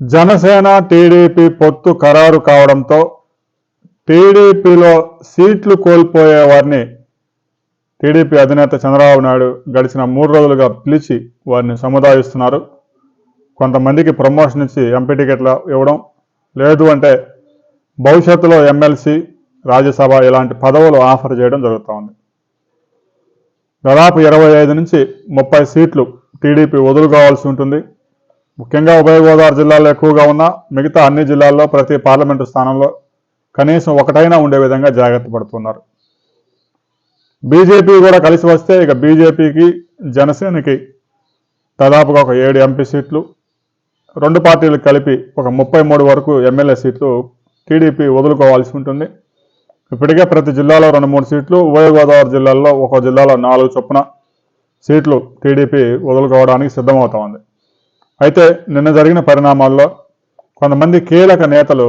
Janasena TDP పొత్తు ఖరారు కావడంతో టీడీపీలో సీట్లు కోల్పోయే వారిని టీడీపీ అధినేత చంద్రబాబు నాయుడు గడిచిన మూడు రోజులుగా పిలిచి వారిని సముదాయిస్తున్నారు. కొంతమందికి ప్రమోషన్ ఇచ్చి ఎంపీ టికెట్లు ఇవ్వడం లేదు అంటే భవిష్యత్తులో ఎమ్మెల్సీ రాజ్యసభ ఇలాంటి పదవులు ఆఫర్ చేయడం జరుగుతూ ఉంది దాదాపు ఇరవై ఐదు నుంచి ముప్పై సీట్లు టీడీపీ వదులు కావాల్సి ఉంటుంది. ముఖ్యంగా ఉభయ గోదావరి జిల్లాలో ఎక్కువగా ఉన్న మిగతా అన్ని జిల్లాల్లో ప్రతి పార్లమెంటు స్థానంలో కనీసం ఒకటైనా ఉండే విధంగా జాగ్రత్త పడుతున్నారు. బీజేపీ కూడా కలిసి వస్తే ఇక బీజేపీకి జనసేనకి దాదాపుగా ఒక ఏడు ఎంపీ సీట్లు రెండు పార్టీలు కలిపి ఒక ముప్పై మూడు వరకు ఎమ్మెల్యే సీట్లు టీడీపీ వదులుకోవాల్సి ఉంటుంది. ఇప్పటికే ప్రతి జిల్లాలో రెండు మూడు సీట్లు ఉభయ గోదావరి జిల్లాల్లో ఒక జిల్లాలో నాలుగు చొప్పున సీట్లు టీడీపీ వదులుకోవడానికి సిద్ధమవుతా ఉంది. అయితే నిన్న జరిగిన పరిణామాల్లో కొంతమంది కీలక నేతలు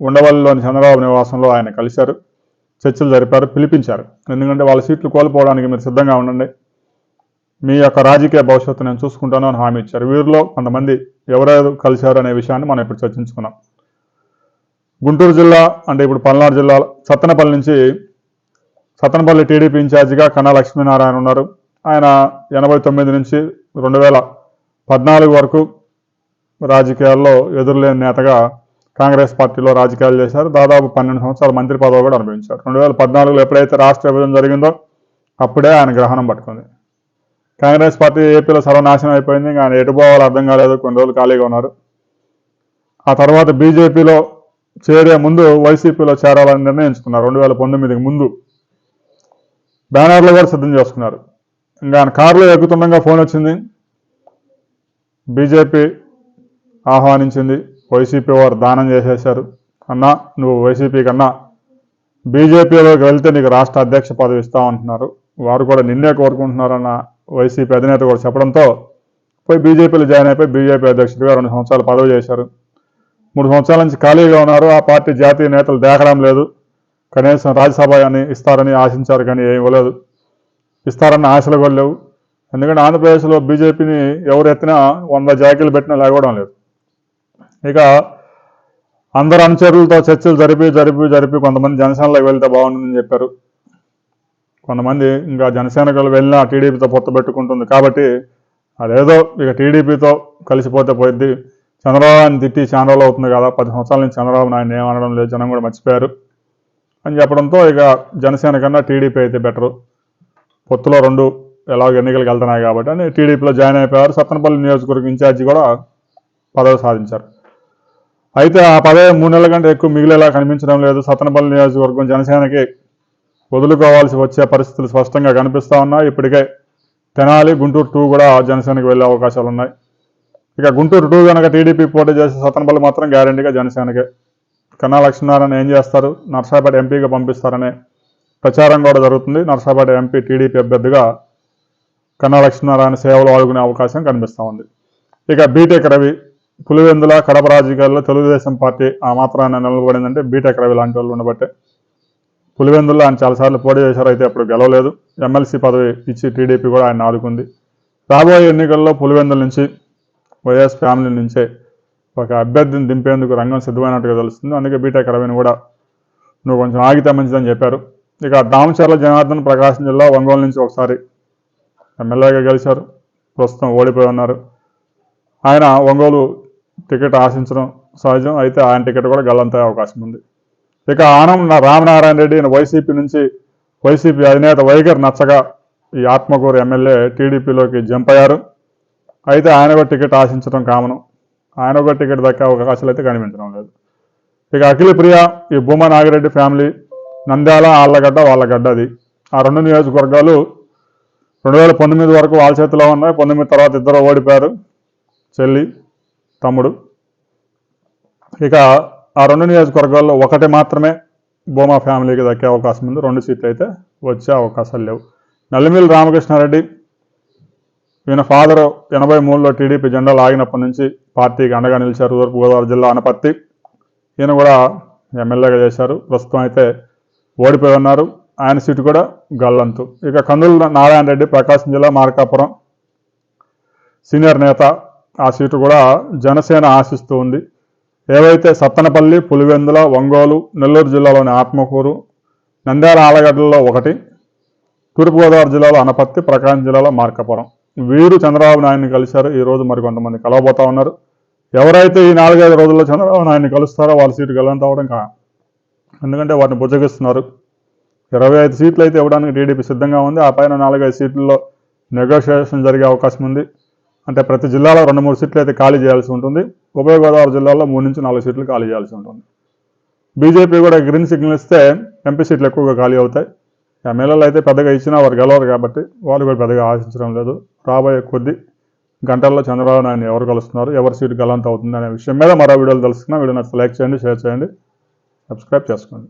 ఉండవల్లిలోని చంద్రబాబు నివాసంలో ఆయన కలిశారు చర్చలు జరిపారు పిలిపించారు. ఎందుకంటే వాళ్ళ సీట్లు కోల్పోవడానికి మీరు సిద్ధంగా ఉండండి. మీ యొక్క రాజకీయ భవిష్యత్తు నేను చూసుకుంటాను అని హామీ ఇచ్చారు. వీరిలో కొంతమంది ఎవరెవరు కలిశారు అనే విషయాన్ని మనం ఇప్పుడు చర్చించుకున్నాం. గుంటూరు జిల్లా అంటే ఇప్పుడు పల్నాడు జిల్లా సత్తెనపల్లి నుంచి సత్తనపల్లి టీడీపీ ఇన్ఛార్జిగా కన్నా లక్ష్మీనారాయణ ఉన్నారు. ఆయన ఎనభై తొమ్మిది నుంచి రెండు వేల పద్నాలుగు వరకు రాజకీయాల్లో ఎదురులేని నేతగా కాంగ్రెస్ పార్టీలో రాజకీయాలు చేశారు. దాదాపు పన్నెండు సంవత్సరాల మంత్రి పదవి కూడా అనుభవించారు. రెండు వేల పద్నాలుగులో ఎప్పుడైతే రాష్ట్ర విభజన జరిగిందో అప్పుడే ఆయన గ్రహణం పట్టుకుంది. కాంగ్రెస్ పార్టీ ఏపీలో సర్వనాశనం అయిపోయింది. ఆయన ఎటు పోవాలో అర్థం కాలేదు. కొన్ని రోజులు ఖాళీగా ఉన్నారు. ఆ తర్వాత బీజేపీలో చేరే ముందు వైసీపీలో చేరాలని నిర్ణయించుకున్నారు. రెండు వేల పంతొమ్మిదికి ముందు బ్యానర్లు కూడా సిద్ధం చేసుకున్నారు. ఇంకా ఆయన కారులో ఎక్కుతుండగా ఫోన్ వచ్చింది. బీజేపీ ఆహ్వానించింది. వైసీపీ వారు దానం చేసేశారు. అన్నా నువ్వు వైసీపీ కన్నా బీజేపీలోకి వెళ్తే నీకు రాష్ట్ర అధ్యక్ష పదవి ఇస్తామంటున్నారు వారు కూడా నిన్నే కోరుకుంటున్నారన్న వైసీపీ అధినేత కూడా చెప్పడంతో పోయి బీజేపీలో జాయిన్ అయిపోయి బీజేపీ అధ్యక్షుడిగా రెండు సంవత్సరాలు పదవి చేశారు. మూడు సంవత్సరాల నుంచి ఖాళీగా ఉన్నారు. ఆ పార్టీ జాతీయ నేతలు దేకడం లేదు. కనీసం రాజ్యసభ అని ఇస్తారని ఆశించారు కానీ ఏం ఇవ్వలేదు. ఇస్తారన్న ఆశలు కూడా లేవు. ఎందుకంటే ఆంధ్రప్రదేశ్లో బీజేపీని ఎవరు ఎత్తినా వంద జాకీలు పెట్టినా లేకపోవడం లేదు. ఇక అందరు అనుచరులతో చర్చలు జరిపి జరిపి జరిపి కొంతమంది జనసేనలోకి వెళ్తే బాగుంటుందని చెప్పారు. కొంతమంది ఇంకా జనసేనకు వెళ్ళినా టీడీపీతో పొత్తు పెట్టుకుంటుంది. కాబట్టి అదేదో ఇక టీడీపీతో కలిసిపోతే పోయింది చంద్రబాబుని తిట్టి చాలా అవుతుంది కదా. పది సంవత్సరాల నుంచి చంద్రబాబు నాయుడు ఏమనడం లేదు. జనం కూడా మర్చిపోయారు. అని చెప్పడంతో ఇక జనసేన కన్నా టీడీపీ అయితే బెటరు. పొత్తులో రెండు ఎలాగో ఎన్నికలకు వెళ్తున్నాయి కాబట్టి అని టీడీపీలో జాయిన్ అయిపోయారు. సత్తనపల్లి నియోజకవర్గం ఇన్ఛార్జి కూడా పదవి సాధించారు. అయితే ఆ పదవి మూడు నెలల కంటే ఎక్కువ మిగిలేలా కనిపించడం లేదు. సత్తనపల్లి నియోజకవర్గం జనసేనకి వదులుకోవాల్సి వచ్చే పరిస్థితులు స్పష్టంగా కనిపిస్తూ ఉన్నాయి. ఇప్పటికే తెనాలి గుంటూరు టూ కూడా జనసేనకి వెళ్ళే అవకాశాలు ఉన్నాయి. ఇక గుంటూరు టూ కనుక టీడీపీ పోటీ చేసే సత్తనపల్లి మాత్రం గ్యారంటీగా జనసేనకే. కన్నా లక్ష్మీనారాయణ ఏం చేస్తారు? నర్సాపేట ఎంపీగా పంపిస్తారనే ప్రచారం కూడా జరుగుతుంది. నర్సాపేట ఎంపీ టీడీపీ అభ్యర్థిగా కన్నా లక్ష్మీనారాయణ సేవలు ఆడుకునే అవకాశం కనిపిస్తూ ఉంది. ఇక బీటెక్ రవి పులివెందుల కడప రాజకీయాల్లో తెలుగుదేశం పార్టీ ఆ మాత్రాన్ని నిలబడిందంటే బీటెక్ రవి లాంటి వాళ్ళు ఉండబట్టే. పులివెందుల్లో ఆయన చాలాసార్లు పోటీ చేశారు అయితే అప్పుడు గెలవలేదు. ఎమ్మెల్సీ పదవి ఇచ్చి టీడీపీ కూడా ఆయన ఆదుకుంది. రాబోయే ఎన్నికల్లో పులివెందుల నుంచి వైఎస్ ఫ్యామిలీ నుంచే ఒక అభ్యర్థిని దింపేందుకు రంగం సిద్ధమైనట్టుగా తెలుస్తుంది. అందుకే బీటెక్ రవిని కూడా నువ్వు కొంచెం ఆగితే మంచిదని చెప్పారు. ఇక దామచర్ల జనార్దన్ ప్రకాశం జిల్లా ఒంగోలు నుంచి ఒకసారి ఎమ్మెల్యేగా గెలిచారు. ప్రస్తుతం ఓడిపోయి ఉన్నారు. ఆయన ఒంగోలు టికెట్ ఆశించడం సహజం. అయితే ఆయన టికెట్ కూడా గల్లంతే అవకాశం ఉంది. ఇక ఆనం రామనారాయణ రెడ్డి వైసీపీ నుంచి వైసీపీ అధినేత వైఖరి నచ్చగా ఈ ఆత్మకూరు ఎమ్మెల్యే టీడీపీలోకి జంప్ అయ్యారు. అయితే ఆయన కూడా టికెట్ ఆశించడం కామను. ఆయన కూడా టికెట్ దక్కే అవకాశాలు అయితే కనిపించడం లేదు. ఇక అఖిల ప్రియ ఈ భూమా నాగిరెడ్డి ఫ్యామిలీ నంద్యాల ఆళ్ళగడ్డ వాళ్ళగడ్డ అది. ఆ రెండు నియోజకవర్గాలు రెండు వేల పంతొమ్మిది వరకు వాళ్ళ చేతిలో ఉన్నాయి పంతొమ్మిది తర్వాత ఇద్దరు ఓడిపోయారు. చెల్లి తమ్ముడు. ఇక ఆ రెండు నియోజకవర్గాల్లో ఒకటి మాత్రమే భూమా ఫ్యామిలీకి దక్కే అవకాశం ఉంది. రెండు సీట్లు అయితే వచ్చే అవకాశాలు లేవు. నల్లిమిల్లి రామకృష్ణారెడ్డి ఈయన ఫాదర్ ఎనభై మూడులో టీడీపీ జెండా లాగినప్పటి నుంచి పార్టీకి అండగా నిలిచారు. తూర్పుగోదావరి జిల్లా అనపత్తి ఈయన కూడా ఎమ్మెల్యేగా చేశారు. ప్రస్తుతం అయితే ఓడిపోయి ఉన్నారు. ఆయన సీటు కూడా గల్లంతు. ఇక కందుల నారాయణ రెడ్డి ప్రకాశం జిల్లా మార్కాపురం. సీనియర్ నేత ఆ సీటు కూడా జనసేన ఆశిస్తూ ఉంది. ఏవైతే సత్తనపల్లి పులివెందుల ఒంగోలు నెల్లూరు జిల్లాలోని ఆత్మకూరు నంద్యాల ఆలగడ్డలో ఒకటి తూర్పుగోదావరి జిల్లాలో అనపత్తి ప్రకాశం జిల్లాలో మార్కాపురం. వీరు చంద్రబాబు నాయుడిని కలిశారు. ఈరోజు మరికొంతమంది కలవబోతా ఉన్నారు. ఎవరైతే ఈ నాలుగైదు రోజుల్లో చంద్రబాబు నాయుడిని కలుస్తారో వాళ్ళ సీటు గెలంత అవడం కా ఎందుకంటే వాటిని బుజ్జగిస్తున్నారు. ఇరవై ఐదు సీట్లు అయితే ఇవ్వడానికి టీడీపీ సిద్ధంగా ఉంది. ఆ పైన నాలుగైదు సీట్లలో నెగోషియేషన్ జరిగే అవకాశం ఉంది. అంటే ప్రతి జిల్లాలో రెండు మూడు సీట్లు అయితే ఖాళీ చేయాల్సి ఉంటుంది. ఉభయ గోదావరి జిల్లాలో మూడు నుంచి నాలుగు సీట్లు ఖాళీ చేయాల్సి ఉంటుంది. బీజేపీ కూడా గ్రీన్ సిగ్నల్ ఇస్తే ఎంపీ సీట్లు ఎక్కువగా ఖాళీ అవుతాయి. ఎమ్మెల్యేలు అయితే పెద్దగా ఇచ్చినా వారు గెలవరు కాబట్టి వాళ్ళు కూడా పెద్దగా ఆశించడం లేదు. రాబోయే కొద్ది గంటల్లో చంద్రబాబు నాయుడు ఎవరు కలుస్తున్నారు ఎవరి సీటు గలంత అవుతుంది అనే విషయం మీద మరో వీడియోలు తెలుసుకున్నా వీడియో నచ్చితే లైక్ చేయండి షేర్ చేయండి సబ్స్క్రైబ్ చేసుకోండి.